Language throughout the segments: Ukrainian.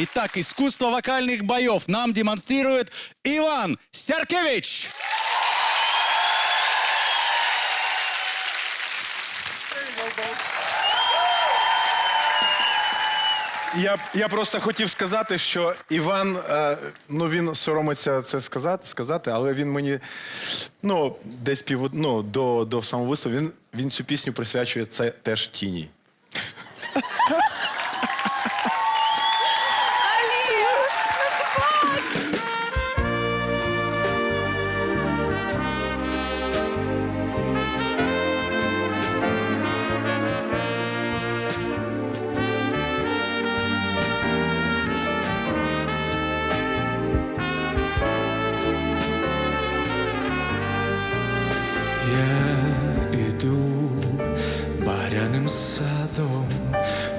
Итак, искусство вокальных боев нам демонстрирует Иван Сяркевич. Я, я просто хотів сказати, що Іван, е, ну він соромиться це сказати, сказати, але він мені ну, десь пів ну, до, до самого виступу, він, він цю пісню присвячує це теж тіні. Садом,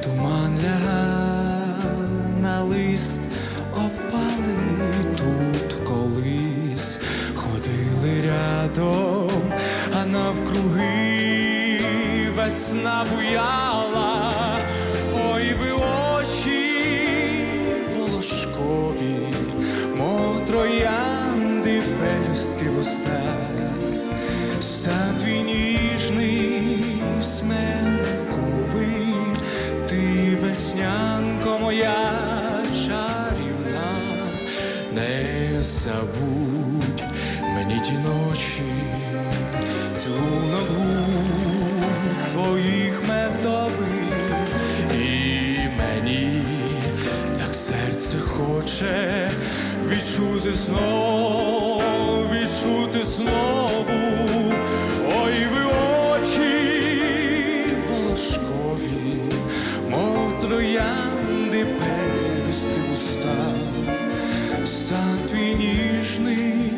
туман ляга на лист опали тут колись. Ходили рядом, а навкруги весна буяла, ой ви очі волошкові, мов троянди пелюстки. Стан твій ніжний, забудь мені ті ночі, цю ногу твоїх медових, і мені так серце хоче відчути знову, відчути знову. Ой, ви очі волошкові, мов троянди пести уста, стан твій ніжний,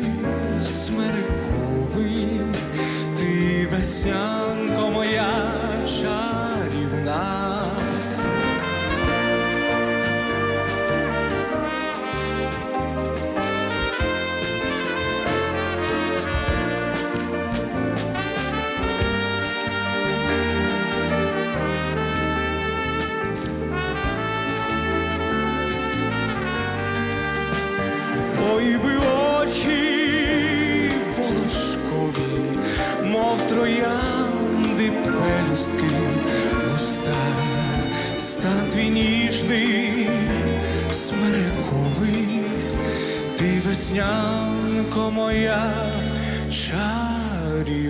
ви очі волошкові, мов троянди пелюстки, вуста, стан твій ніжний, смерековий, ти веснянко моя чарівна.